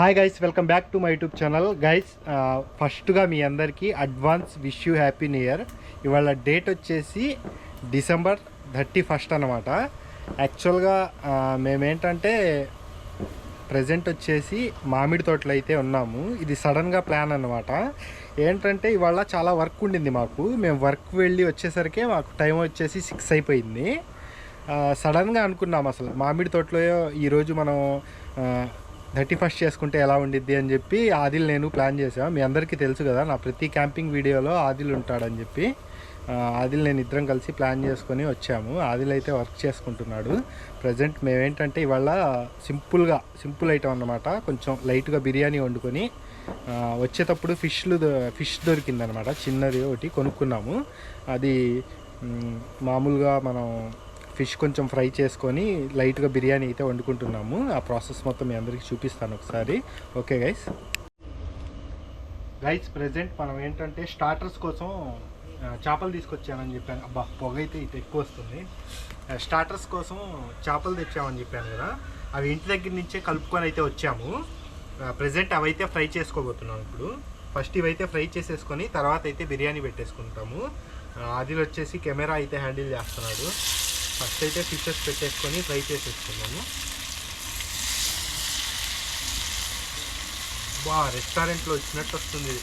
Hi guys welcome back to my YouTube channel guys ఫస్ట్గా మీ అందరికీ advance wish you happy new year ఇవాళ date వచ్చేసి December thirty first అనమాట యాక్చువల్గా మేమేంటంటే ప్రజెంట్ వచ్చేసి మామిడి తోటలో అయితే ఉన్నాము. ఇది సడన్గా ప్లాన్ అనమాట ఏంటంటే ఇవాళ చాలా వర్క్ ఉండింది మాకు. మేము వర్క్ వెళ్ళి వచ్చేసరికి మాకు టైం వచ్చేసి సిక్స్ అయిపోయింది. సడన్గా అనుకున్నాం అసలు. మామిడి తోటలో ఈరోజు మనం థర్టీ ఫస్ట్ చేసుకుంటే ఎలా ఉండిద్ది అని చెప్పి ఆదిల్ నేను ప్లాన్ చేసాం మీ అందరికీ తెలుసు కదా నా ప్రతి క్యాంపింగ్ వీడియోలో ఆదిల్ ఉంటాడని చెప్పి. ఆదిల్ నేను ఇద్దరం కలిసి ప్లాన్ చేసుకొని వచ్చాము. ఆదిల్ అయితే వర్క్ చేసుకుంటున్నాడు. ప్రజెంట్ మేమేంటంటే ఇవాళ సింపుల్గా సింపుల్ ఐటమ్ అన్నమాట. కొంచెం లైట్గా బిర్యానీ వండుకొని వచ్చేటప్పుడు ఫిష్లు ఫిష్ దొరికిందనమాట చిన్నది ఒకటి కొనుక్కున్నాము. అది మామూలుగా మనం ఫిష్ కొంచెం ఫ్రై చేసుకొని లైట్గా బిర్యానీ అయితే వండుకుంటున్నాము. ఆ ప్రాసెస్ మొత్తం మీ అందరికీ చూపిస్తాను ఒకసారి. Okay guys. గైస్ ప్రెసెంట్ మనం ఏంటంటే స్టార్టర్స్ కోసం చేపలు తీసుకొచ్చానని చెప్పాను. అబ్బా పొగ అయితే ఇటు ఎక్కువ వస్తుంది. స్టార్టర్స్ కోసం చేపలు తెచ్చామని చెప్పాను కదా. అవి ఇంటి దగ్గర నుంచే కలుపుకొని అయితే వచ్చాము. ప్రజెంట్ అవైతే ఫ్రై చేసుకోబోతున్నాం ఇప్పుడు. ఫస్ట్ ఇవైతే ఫ్రై చేసేసుకొని తర్వాత అయితే బిర్యానీ పెట్టేసుకుంటాము. ఆదిలు వచ్చేసి కెమెరా అయితే హ్యాండిల్ చేస్తున్నాడు. ఫస్ట్ అయితే ఫిషెస్ పెట్టేసుకొని ఫ్రై చేసేసుకున్నాము. బా రెస్టారెంట్లో వచ్చినట్టు వస్తుంది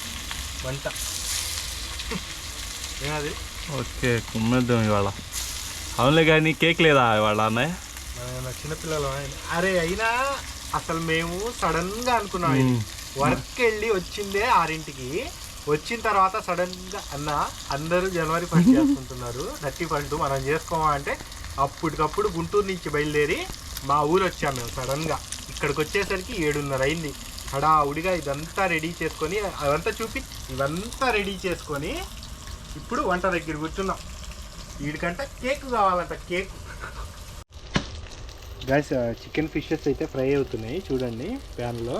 వంట. ఏమది? ఓకే కుమ్మేద్దాం ఇవాళ. అవునులే కానీ కేక్ లేదా ఇవాళ అన్నయ్య? చిన్నపిల్లలు అరే అయినా అసలు మేము సడన్గా అనుకున్నాం. వర్క్ వెళ్ళి వచ్చిందే ఆరింటికి. వచ్చిన తర్వాత సడన్గా అన్న అందరూ జనవరి ఫస్ట్ చేసుకుంటున్నారు. థర్టీ ఫస్ట్ మనం చేసుకోమా అంటే అప్పటికప్పుడు గుంటూరు నుంచి బయలుదేరి మా ఊరు వచ్చాము మేము సడన్గా ఇక్కడికి వచ్చేసరికి ఏడున్నర అయింది. హడావుడిగా ఇదంతా రెడీ చేసుకొని అదంతా చూపి ఇవంతా రెడీ చేసుకొని ఇప్పుడు వంట దగ్గర కూర్చున్నాం. వీడికంట కేక్ కావాలంట కేక్ గాయస్ చికెన్ ఫిషెస్ అయితే ఫ్రై అవుతున్నాయి. చూడండి ప్యాన్లో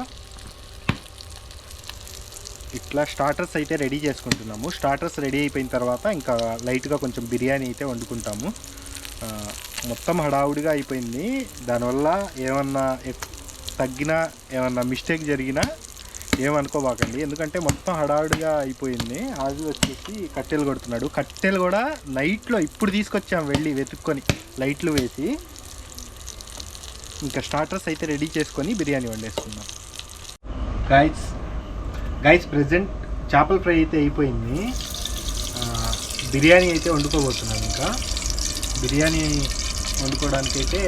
ఇట్లా స్టార్టర్స్ అయితే రెడీ చేసుకుంటున్నాము. స్టార్టర్స్ రెడీ అయిపోయిన తర్వాత ఇంకా లైట్గా కొంచెం బిర్యానీ అయితే వండుకుంటాము. మొత్తం హడావుడిగా అయిపోయింది. దానివల్ల ఏమన్నా తగ్గినా ఏమన్నా మిస్టేక్ జరిగినా ఏమనుకోబాకండి. ఎందుకంటే మొత్తం హడావుడిగా అయిపోయింది. ఆది వచ్చేసి కట్టెలు కొడుతున్నాడు. కట్టెలు కూడా నైట్లో ఇప్పుడు తీసుకొచ్చాం వెళ్ళి వెతుక్కొని లైట్లు వేసి. ఇంకా స్టార్టర్స్ అయితే రెడీ చేసుకొని బిర్యానీ వండేసుకుందాం. గైస్ గైస్ ప్రజెంట్ చేపల ఫ్రై అయితే అయిపోయింది. బిర్యానీ అయితే వండుకోబోతున్నాం ఇంకా. బిర్యానీ వండుకోవడానికి అయితే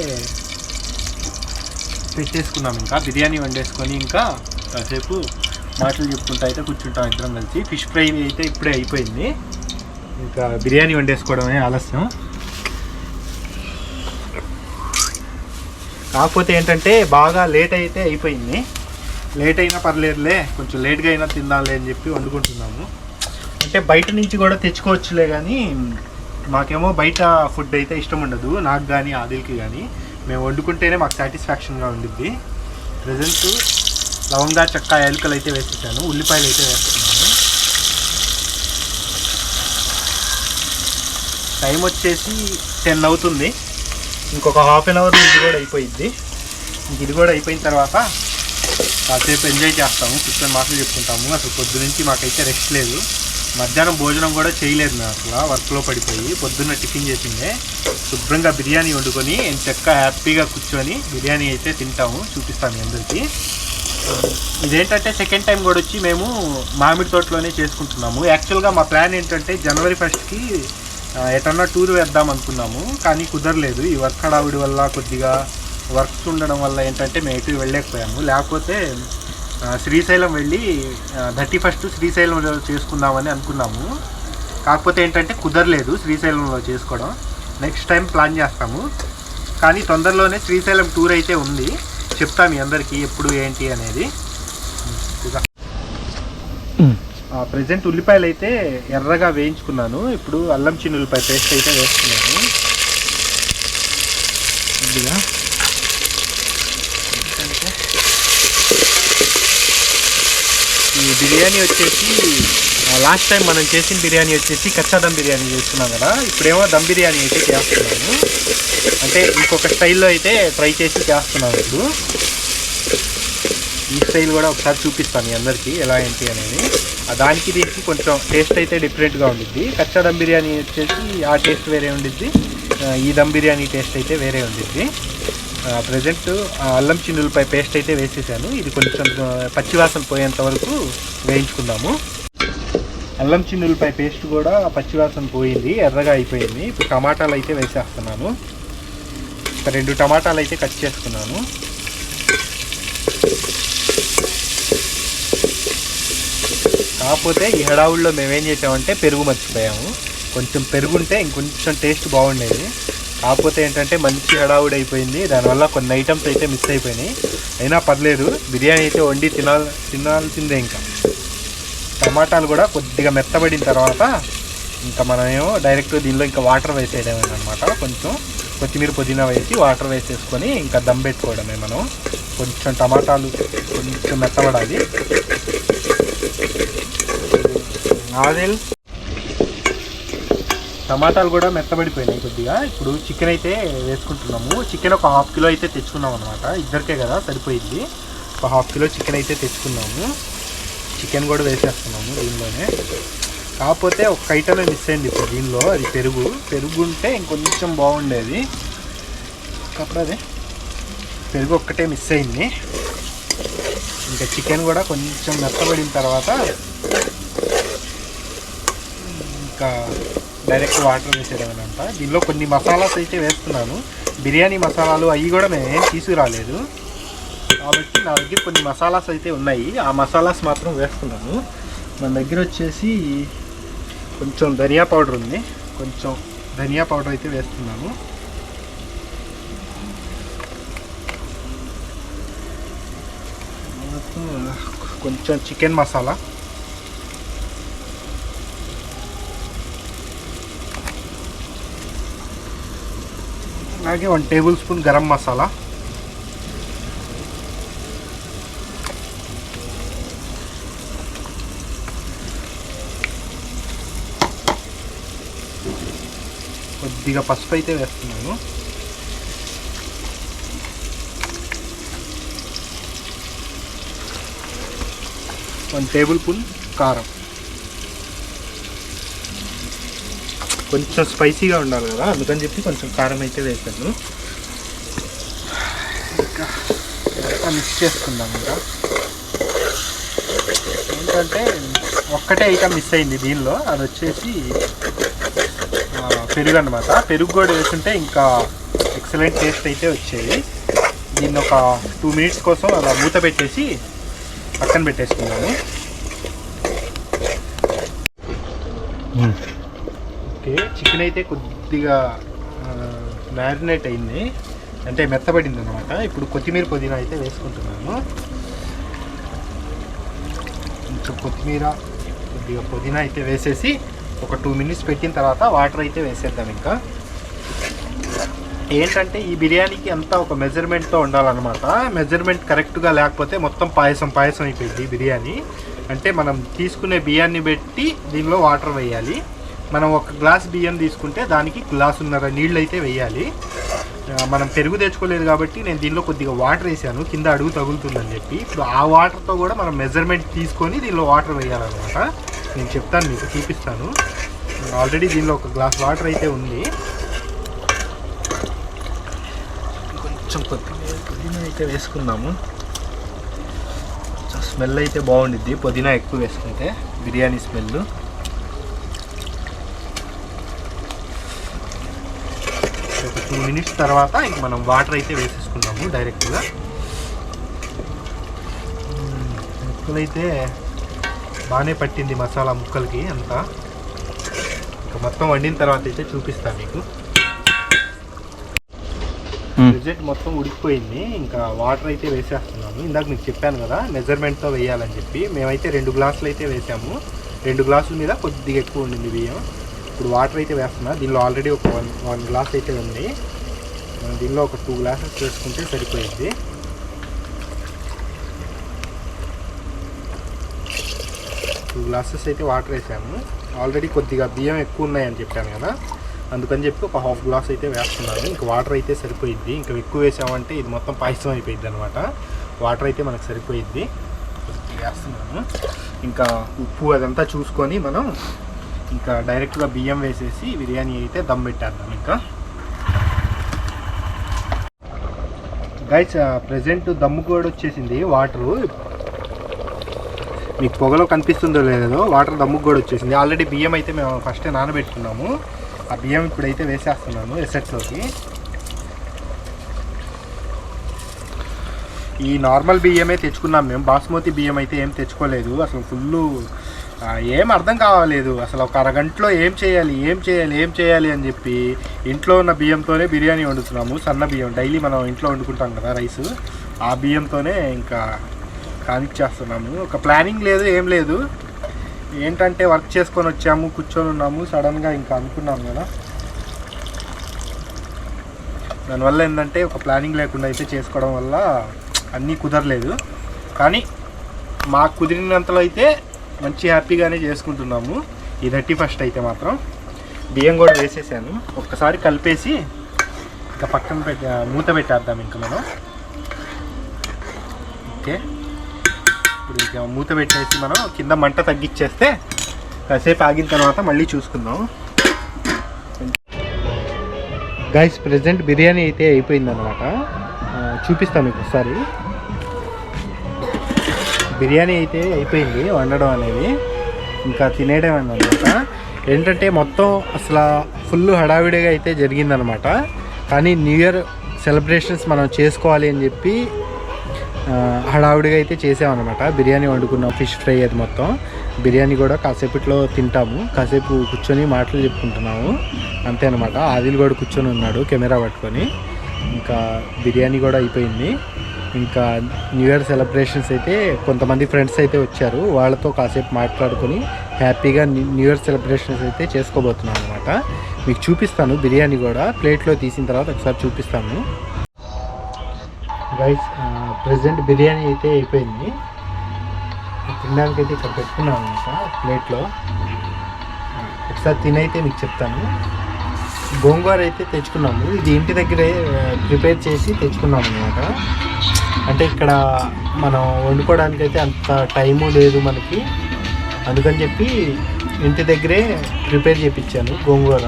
పెట్టేసుకున్నాం ఇంకా. బిర్యానీ వండేసుకొని ఇంకా కాసేపు మాటలు చెప్పుకుంటూ అయితే కూర్చుంటాం ఇద్దరం కలిసి. ఫిష్ ఫ్రై అయితే ఇప్పుడే అయిపోయింది. ఇంకా బిర్యానీ వండేసుకోవడమే ఆలస్యం. కాకపోతే ఏంటంటే బాగా లేట్ అయితే అయిపోయింది. లేట్ అయినా పర్లేదులే కొంచెం లేట్గా అయినా తిందాంలే అని చెప్పి వండుకుంటున్నాము. అంటే బయట నుంచి కూడా తెచ్చుకోవచ్చులే కానీ మాకేమో బయట ఫుడ్ అయితే ఇష్టం ఉండదు. నాకు కానీ ఆదిల్కి కానీ మేము వండుకుంటేనే మాకు సాటిస్ఫాక్షన్గా ఉండిద్ది. ప్రజెంట్ లవంగా చెక్క ఎలుకలు అయితే వేసేసాను. ఉల్లిపాయలు అయితే వేస్తున్నాను. టైం వచ్చేసి టెన్ అవుతుంది. ఇంకొక హాఫ్ అన్ అవర్ ఇది కూడా అయిపోయింది ఇంక ఇది కూడా అయిపోయిన తర్వాత కాసేపు ఎంజాయ్ చేస్తాము. కూర్చొని మాటలు చెప్పుకుంటాము. అసలు పొద్దు నుంచి మాకైతే రెస్ట్ లేదు. మధ్యాహ్నం భోజనం కూడా చేయలేదు నాకు వర్క్లో పడిపోయి పొద్దున్న టిఫిన్ చేసిందే శుభ్రంగా బిర్యానీ వండుకొని చక్క హ్యాపీగా కూర్చొని బిర్యానీ అయితే తింటాము చూపిస్తాను అందరికీ. ఇదేంటంటే సెకండ్ టైం కూడా వచ్చి మేము మామిడి తోటలోనే చేసుకుంటున్నాము. యాక్చువల్గా మా ప్లాన్ ఏంటంటే జనవరి ఫస్ట్కి ఎటన్నా టూర్ వేద్దాం అనుకున్నాము కానీ కుదరలేదు. ఈ వర్క్ హడావిడి వల్ల కొద్దిగా వర్క్స్ ఉండడం వల్ల ఏంటంటే మేము ఎటు వెళ్ళలేకపోయాము. లేకపోతే శ్రీశైలం వెళ్ళి థర్టీ ఫస్ట్ శ్రీశైలంలో చేసుకుందామని అనుకున్నాము. కాకపోతే ఏంటంటే కుదరలేదు శ్రీశైలంలో చేసుకోవడం. నెక్స్ట్ టైం ప్లాన్ చేస్తాము. కానీ తొందరలోనే శ్రీశైలం టూర్ అయితే ఉంది. చెప్తాము అందరికీ ఎప్పుడు ఏంటి అనేది. ప్రజెంట్ ఉల్లిపాయలు అయితే ఎర్రగా వేయించుకున్నాను. ఇప్పుడు అల్లం చిన్న ఉల్లిపాయ పేస్ట్ అయితే వేస్తున్నాను. కొద్దిగా ఈ బిర్యానీ వచ్చేసి లాస్ట్ టైం మనం చేసిన బిర్యానీ వచ్చేసి కచ్చా దమ్ బిర్యానీ చేస్తున్నాం కదా. ఇప్పుడేమో దమ్ బిర్యానీ అయితే చేస్తున్నాను అంటే ఇంకొక స్టైల్లో అయితే ట్రై చేసి చేస్తున్నాను ఇప్పుడు. ఈ స్టైల్ కూడా ఒకసారి చూపిస్తాను మీ అందరికీ ఎలా ఏంటి అనేది. దానికి దీనికి కొంచెం టేస్ట్ అయితే డిఫరెంట్గా ఉండిద్ది. కచ్చా దమ్ బిర్యానీ వచ్చేసి ఆ టేస్ట్ వేరే ఉండిద్ది. ఈ దమ్ బిర్యానీ టేస్ట్ అయితే వేరే ఉండిద్ది. ప్రజెంట్ అల్లం చిన్నులపై పేస్ట్ అయితే వేసేసాను. ఇది కొంచెం పచ్చివాసన పోయేంత వరకు వేయించుకుందాము. అల్లం చిన్నులపై పేస్ట్ కూడా పచ్చివాసన పోయింది ఎర్రగా అయిపోయింది. ఇప్పుడు టమాటాలు అయితే వేసేస్తున్నాను. రెండు టమాటాలు అయితే కట్ చేసుకున్నాను. కాకపోతే ఈ హడావుల్లో మేమేం చేసామంటే పెరుగు మర్చిపోయాము. కొంచెం పెరుగు ఉంటే ఇంకొంచెం టేస్ట్ బాగుండేది. కాకపోతే ఏంటంటే మంచి హడావుడి అయిపోయింది. దానివల్ల కొన్ని ఐటమ్స్ అయితే మిస్ అయిపోయినాయి. అయినా పర్లేదు బిర్యానీ అయితే వండి తినాలి తినాల్సిందే ఇంకా. టమాటాలు కూడా కొద్దిగా మెత్తబడిన తర్వాత ఇంకా మనమేమో డైరెక్ట్ దీనిలో ఇంకా వాటర్ వేసేయడమే అనమాట కొంచెం కొత్తిమీర పుదీనా వేసి వాటర్ వేసేసుకొని ఇంకా దమ్ పెట్టుకోవడమే మనం. కొంచెం టమాటాలు కొంచెం మెత్తబడాలి. ఆదిల్ టమాటాలు కూడా మెత్తబడిపోయినాయి కొద్దిగా. ఇప్పుడు చికెన్ అయితే వేసుకుంటున్నాము. చికెన్ ఒక హాఫ్ కిలో అయితే తెచ్చుకున్నాం అనమాట ఇద్దరికే కదా సరిపోయింది ఒక హాఫ్ కిలో చికెన్ అయితే తెచ్చుకున్నాము. చికెన్ కూడా వేసేస్తున్నాము దీనిలోనే. కాకపోతే ఒక ఐటమే మిస్ అయింది ఇప్పుడు దీనిలో. అది పెరుగు. పెరుగు ఉంటే ఇంకొంచెం బాగుండేది. కాకపోతే అదే. పెరుగు ఒక్కటే మిస్ అయింది. ఇంకా చికెన్ కూడా కొంచెం మెత్తబడిన తర్వాత ఇంకా డైరెక్ట్ వాటర్ వేసేయడమేనంట. దీనిలో కొన్ని మసాలాస్ అయితే వేస్తున్నాను. బిర్యానీ మసాలాలు అవి కూడా మేము ఏం తీసుకురాలేదు. కాబట్టి నా దగ్గర కొన్ని మసాలాస్ అయితే ఉన్నాయి. ఆ మసాలాస్ మాత్రం వేస్తున్నాను. మన దగ్గర వచ్చేసి కొంచెం ధనియా పౌడర్ ఉంది. కొంచెం ధనియా పౌడర్ అయితే వేస్తున్నాను. కొంచెం చికెన్ మసాలా. అలాగే one tablespoon garam masala. కొద్దిగా పసుపు అయితే వేస్తున్నాను. వన్ టేబుల్ స్పూన్ కారం. కొంచెం స్పైసీగా ఉండాలి కదా అందుకని చెప్పి కొంచెం కారం అయితే వేసాను. ఇంకా మిక్స్ చేసుకుందాం ఇంకా. ఏంటంటే ఒక్కటే ఐటమ్ మిస్ అయింది దీనిలో అది వచ్చేసి ఆ, పెరుగు అనమాట పెరుగు కూడా వేసుంటే ఇంకా ఎక్సలెంట్ టేస్ట్ అయితే వచ్చేది. దీన్ని ఒక టూ మినిట్స్ కోసం అలా మూత పెట్టేసి పక్కన పెట్టేసుకున్నాము ఓకే చికెన్ అయితే కొద్దిగా మ్యారినేట్ అయింది. అంటే మెత్తబడింది అనమాట ఇప్పుడు కొత్తిమీర పుదీనా అయితే వేసుకుంటున్నాను. కొంచెం కొత్తిమీర కొద్దిగా పుదీనా అయితే వేసేసి ఒక టూ మినిట్స్ పెట్టిన తర్వాత వాటర్ అయితే వేసేద్దాం ఇంకా. ఏంటంటే ఈ బిర్యానీకి అంతా ఒక మెజర్మెంట్తో ఉండాలన్నమాట. మెజర్మెంట్ కరెక్ట్గా లేకపోతే మొత్తం పాయసం పాయసం అయిపోయింది బిర్యానీ. అంటే మనం తీసుకునే బియ్యాన్ని పెట్టి దీనిలో వాటర్ వేయాలి. మనం ఒక గ్లాస్ బియ్యం తీసుకుంటే దానికి గ్లాసున్నర నీళ్ళు అయితే వేయాలి మనం పెరుగు తెచ్చుకోలేదు కాబట్టి నేను దీనిలో కొద్దిగా వాటర్ వేసాను. కింద అడుగు తగులుతుందని చెప్పి. ఇప్పుడు ఆ వాటర్తో కూడా మనం మెజర్మెంట్ తీసుకొని దీనిలో వాటర్ వేయాలన్నమాట. నేను చెప్తాను మీకు చూపిస్తాను. ఆల్రెడీ దీనిలో ఒక గ్లాస్ వాటర్ అయితే ఉంది. కొంచెం కొద్దిగా పుదీనా అయితే వేసుకుందాము. స్మెల్ అయితే బాగుండిద్ది. పుదీనా ఎక్కువ వేసుకుంటే బిర్యానీ స్మెల్ ఒక టూ మినిట్స్ తర్వాత ఇంక మనం వాటర్ అయితే వేసేసుకున్నాము డైరెక్ట్గా. ముక్కలైతే బాగానే పట్టింది మసాలా ముక్కలకి అంతా. ఇంకా మొత్తం వండిన తర్వాత అయితే చూపిస్తాను మీకు. రిజల్ట్ మొత్తం ఉడికిపోయింది. ఇంకా వాటర్ అయితే వేసేస్తున్నాము. ఇందాక మీకు చెప్పాను కదా మెజర్మెంట్తో వేయాలని చెప్పి. మేమైతే రెండు గ్లాసులు అయితే వేసాము. రెండు గ్లాసుల మీద కొద్దిగా ఎక్కువ ఉండింది బియ్యం. ఇప్పుడు వాటర్ అయితే వేస్తున్నా. దీనిలో ఆల్రెడీ ఒక వన్ వన్ గ్లాస్ అయితే ఉంది. మనం దీనిలో ఒక టూ గ్లాసెస్ వేసుకుంటే సరిపోయింది టూ గ్లాసెస్ అయితే వాటర్ వేసాము. ఆల్రెడీ కొద్దిగా బియ్యం ఎక్కువ ఉన్నాయని చెప్పాను కదా. అందుకని చెప్పి ఒక హాఫ్ గ్లాస్ అయితే వేస్తున్నాను. ఇంకా వాటర్ అయితే సరిపోయిద్ది. ఇంకా ఎక్కువ వేసామంటే ఇది మొత్తం పాయసం అయిపోయింది అనమాట వాటర్ అయితే మనకు సరిపోయిద్ది. వేస్తున్నాను. ఇంకా ఉప్పు అదంతా చూసుకొని మనం ఇంకా డైరెక్ట్గా బియ్యం వేసేసి బిర్యానీ అయితే దమ్ పెట్టేద్దాం ఇంకా. గైస్ ప్రజెంట్ దమ్ము కూడా వచ్చేసింది వాటరు మీకు పొగలో కనిపిస్తుందో లేదో వాటర్ దమ్ముకు కూడా వచ్చేసింది. ఆల్రెడీ బియ్యం అయితే మేము ఫస్ట్ నానబెట్టుకున్నాము. ఆ బియ్యం ఇప్పుడైతే వేసేస్తున్నాను ఎసెట్స్లోకి ఈ నార్మల్ బియ్యమే తెచ్చుకున్నాం మేము. బాస్మతి బియ్యం అయితే ఏం తెచ్చుకోలేదు. అసలు ఫుల్ ఏం అర్థం కావలేదు. అసలు ఒక అరగంటలో ఏం చేయాలి ఏం చేయాలి ఏం చేయాలి అని చెప్పి ఇంట్లో ఉన్న బియ్యంతోనే బిర్యానీ వండుతున్నాము. సన్న బియ్యం. డైలీ మనం ఇంట్లో వండుకుంటాం కదా రైస్. ఆ బియ్యంతోనే ఇంకా కానిచ్చేస్తున్నాము. ఒక ప్లానింగ్ లేదు ఏం లేదు. ఏంటంటే వర్క్ చేసుకొని వచ్చాము కూర్చొని ఉన్నాము. సడన్గా ఇంకా అనుకున్నాం కదా. దానివల్ల ఏంటంటే ఒక ప్లానింగ్ లేకుండా అయితే చేసుకోవడం వల్ల అన్నీ కుదరలేదు. కానీ మాకు కుదిరినంతలో అయితే మంచి హ్యాపీగానే చేసుకుంటున్నాము. ఈ థర్టీ ఫస్ట్ అయితే మాత్రం బియ్యం కూడా వేసేసాను. ఒక్కసారి కలిపేసి ఇంకా పక్కన పెట్టి మూత పెట్టేద్దాం ఇంకా మనం. ఓకే. ఇప్పుడు ఇంకా మూత పెట్టేసి మనం కింద మంట తగ్గించేస్తే కాసేపు ఆగిన తర్వాత మళ్ళీ చూసుకుందాం. గైస్ ప్రజెంట్ బిర్యానీ అయితే అయిపోయింది అనమాట చూపిస్తాను మీకు ఒకసారి. బిర్యానీ అయితే అయిపోయింది వండడం అనేది. ఇంకా తినేయడం అనమాట ఏంటంటే మొత్తం అసలు ఫుల్ హడావిడిగా అయితే జరిగిందనమాట. కానీ న్యూ ఇయర్ సెలబ్రేషన్స్ మనం చేసుకోవాలి అని చెప్పి హడావిడిగా అయితే చేసామన్నమాట బిర్యానీ వండుకున్నాం ఫిష్ ఫ్రై అది మొత్తం. బిర్యానీ కూడా కాసేపట్లో తింటాము. కాసేపు కూర్చొని మాటలు చెప్పుకుంటున్నాము. అంతే అనమాట. ఆదిల్ కూడా కూర్చొని ఉన్నాడు కెమెరా పట్టుకొని. ఇంకా బిర్యానీ కూడా అయిపోయింది. ఇంకా న్యూ ఇయర్ సెలబ్రేషన్స్ అయితే కొంతమంది ఫ్రెండ్స్ అయితే వచ్చారు. వాళ్ళతో కాసేపు మాట్లాడుకొని హ్యాపీగా న్యూ ఇయర్ సెలబ్రేషన్స్ అయితే చేసుకోబోతున్నాం అనమాట మీకు చూపిస్తాను బిర్యానీ కూడా. ప్లేట్లో తీసిన తర్వాత ఒకసారి చూపిస్తాను. రైస్ ప్రజెంట్ బిర్యానీ అయితే అయిపోయింది. తినడానికి అయితే ఇక్కడ పెట్టుకున్నాను అనమాట ప్లేట్లో ఒకసారి తినైతే మీకు చెప్తాను. గోంగూర అయితే తెచ్చుకున్నాము. ఇది ఇంటి దగ్గరే ప్రిపేర్ చేసి తెచ్చుకున్నాము అనమాట అంటే ఇక్కడ మనం వండుకోవడానికి అయితే అంత టైము లేదు మనకి. అందుకని చెప్పి ఇంటి దగ్గరే ప్రిపేర్ చేయించాను గోంగూర.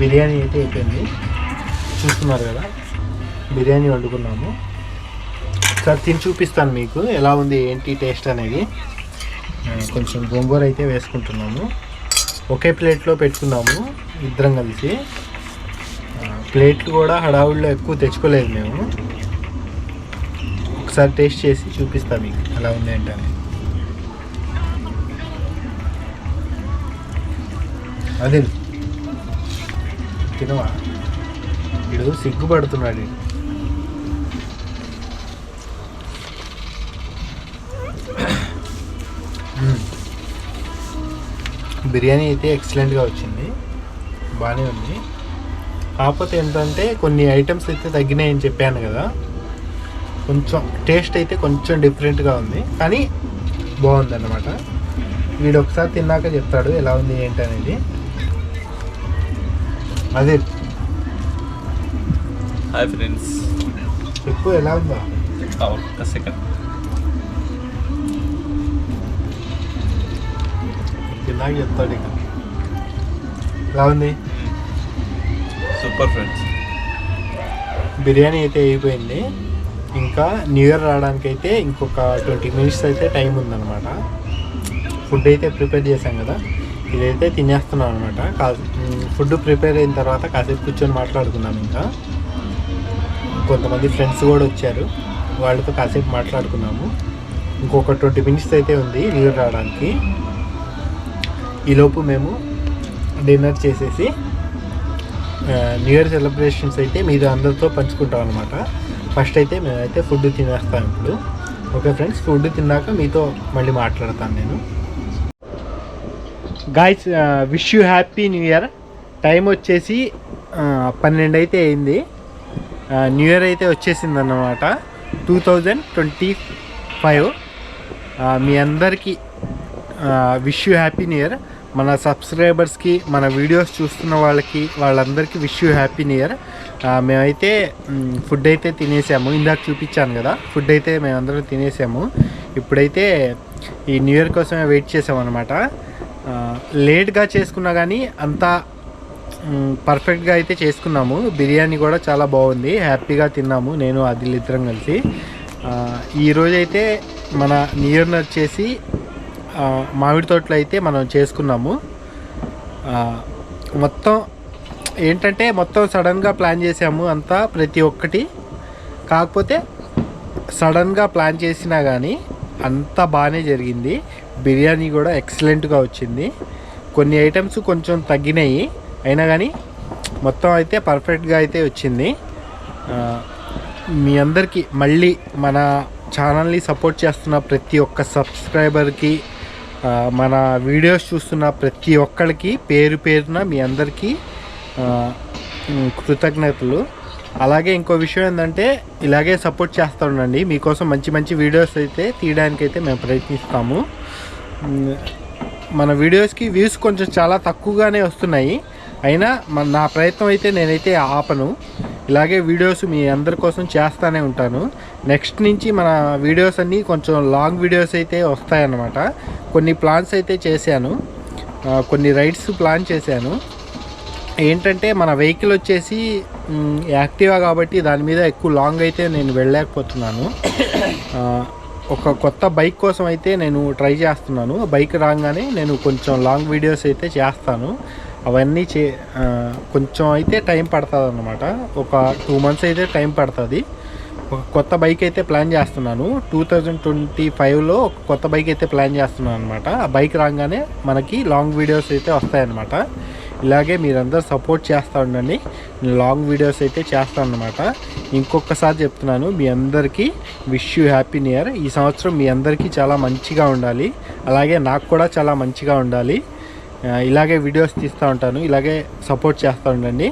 బిర్యానీ అయితే అయిపోయింది. చూస్తున్నారు కదా బిర్యానీ వండుకున్నాము. ఒకసారి తిని చూపిస్తాను మీకు ఎలా ఉంది ఏంటి టేస్ట్ అనేది. కొంచెం గోంగూర అయితే వేసుకుంటున్నాము. ఒకే ప్లేట్లో పెట్టుకున్నాము ఇద్దరం కలిసి. ప్లేట్లు కూడా హడావుడిలో ఎక్కువ తెచ్చుకోలేదు మేము. ఒకసారి టేస్ట్ చేసి చూపిస్తాను మీకు ఎలా ఉంది ఏంటని అదే తినవా? వీడు సిగ్గుపడుతున్నాడు. బిర్యానీ అయితే ఎక్సలెంట్గా వచ్చింది. బాగానే ఉంది. కాకపోతే ఏంటంటే కొన్ని ఐటమ్స్ అయితే తగ్గినాయని చెప్పాను కదా. కొంచెం టేస్ట్ అయితే కొంచెం డిఫరెంట్గా ఉంది. కానీ బాగుంది అన్నమాట వీడు ఒకసారి తిన్నాక చెప్తాడు ఎలా ఉంది ఏంటి అనేది. అదే. హాయ్ ఫ్రెండ్స్ చెప్పు ఎలా ఉందా? ఒక్క సెకండ్ తిన్నాక చెప్తాడు ఇక. ఎలా ఉంది? సూపర్ ఫ్రెండ్స్ బిర్యానీ అయితే అయిపోయింది. ఇంకా న్యూ ఇయర్ రావడానికి అయితే ఇంకొక ట్వంటీ మినిట్స్ అయితే టైం ఉందన్నమాట. ఫుడ్ అయితే ప్రిపేర్ చేశాం కదా. ఇదైతే తినేస్తున్నాం అనమాట కా ఫుడ్ ప్రిపేర్ అయిన తర్వాత కాసేపు కూర్చొని మాట్లాడుకున్నాం ఇంకా. కొంతమంది ఫ్రెండ్స్ కూడా వచ్చారు. వాళ్ళతో కాసేపు మాట్లాడుకున్నాము. ఇంకొక ట్వంటీ మినిట్స్ అయితే ఉంది న్యూ ఇయర్ రావడానికి. ఈలోపు మేము డిన్నర్ చేసేసి న్యూ ఇయర్ సెలబ్రేషన్స్ అయితే మీరు అందరితో పంచుకుంటాం అనమాట ఫస్ట్ అయితే మేమైతే ఫుడ్ తినేస్తాం ఇప్పుడు. ఓకే ఫ్రెండ్స్ ఫుడ్ తిన్నాక మీతో మళ్ళీ మాట్లాడతాను నేను. Guys wish you happy new year time వచ్చేసి uh, పన్నెండు అయితే అయింది. Uh, న్యూ ఇయర్ అయితే వచ్చేసింది అన్నమాట. టూ థౌజండ్ ట్వంటీ ఫైవ్ మీ అందరికీ wish you happy new year మన సబ్స్క్రైబర్స్కి మన వీడియోస్ చూస్తున్న వాళ్ళకి వాళ్ళందరికీ wish you happy new year మేమైతే ఫుడ్ అయితే తినేసాము. ఇందాక చూపించాను కదా ఫుడ్ అయితే మేమందరం తినేసాము. ఇప్పుడైతే ఈ న్యూ ఇయర్ కోసమే వెయిట్ చేసామన్నమాట. లేట్గా చేసుకున్నా కానీ అంతా పర్ఫెక్ట్గా అయితే చేసుకున్నాము. బిర్యానీ కూడా చాలా బాగుంది. హ్యాపీగా తిన్నాము. నేను అది ఇద్దరం కలిసి. ఈరోజైతే మన న్యూ ఇయర్ని వచ్చేసి మామిడి తోటలో అయితే మనం చేసుకున్నాము. మొత్తం ఏంటంటే మొత్తం సడన్గా ప్లాన్ చేసాము అంతా ప్రతి ఒక్కటి. కాకపోతే సడన్గా ప్లాన్ చేసినా కానీ అంతా బాగానే జరిగింది. బిర్యానీ కూడా ఎక్సలెంట్గా వచ్చింది. కొన్ని ఐటమ్స్ కొంచెం తగ్గినాయి. అయినా కానీ మొత్తం అయితే పర్ఫెక్ట్గా అయితే వచ్చింది. మీ అందరికీ మళ్ళీ మన ఛానల్ని సపోర్ట్ చేస్తున్న ప్రతి ఒక్క సబ్స్క్రైబర్కి మన వీడియోస్ చూస్తున్న ప్రతి ఒక్కరికి పేరు పేరున మీ అందరికీ కృతజ్ఞతలు. అలాగే ఇంకో విషయం ఏంటంటే ఇలాగే సపోర్ట్ చేస్తూ ఉండండి. మీకోసం మంచి మంచి వీడియోస్ అయితే తీయడానికి అయితే మేము ప్రయత్నిస్తాము. మన వీడియోస్కి వ్యూస్ కొంచెం చాలా తక్కువగానే వస్తున్నాయి. అయినా మన నా ప్రయత్నం అయితే నేనైతే ఆపను. ఇలాగే వీడియోస్ మీ అందరి కోసం చేస్తూనే ఉంటాను. నెక్స్ట్ నుంచి మన వీడియోస్ అన్నీ కొంచెం లాంగ్ వీడియోస్ అయితే వస్తాయన్నమాట. కొన్ని ప్లాన్స్ అయితే చేశాను. కొన్ని రైడ్స్ ప్లాన్ చేశాను. ఏంటంటే మన వెహికల్ వచ్చేసి యాక్టివా కాబట్టి దాని మీద ఎక్కువ లాంగ్ అయితే నేను వెళ్ళలేకపోతున్నాను. ఒక కొత్త బైక్ కోసం అయితే నేను ట్రై చేస్తున్నాను. బైక్ రాగానే నేను కొంచెం లాంగ్ వీడియోస్ అయితే చేస్తాను. అవన్నీ చే కొంచెం అయితే టైం పడుతుంది అనమాట ఒక టూ మంత్స్ అయితే టైం పడుతుంది. ఒక కొత్త బైక్ అయితే ప్లాన్ చేస్తున్నాను. టూ థౌజండ్ ట్వంటీ ఫైవ్లో ఒక కొత్త బైక్ అయితే ప్లాన్ చేస్తున్నాను అనమాట ఆ బైక్ రాగానే మనకి లాంగ్ వీడియోస్ అయితే వస్తాయన్నమాట. ఇలాగే మీరందరూ సపోర్ట్ చేస్తూ ఉండండి. నేను లాంగ్ వీడియోస్ అయితే చేస్తాను అనమాట ఇంకొకసారి చెప్తున్నాను మీ అందరికీ wish you happy new year. ఈ సంవత్సరం మీ అందరికీ చాలా మంచిగా ఉండాలి. అలాగే నాకు కూడా చాలా మంచిగా ఉండాలి. ఇలాగే వీడియోస్ తీస్తూ ఉంటాను. ఇలాగే సపోర్ట్ చేస్తూ ఉండండి.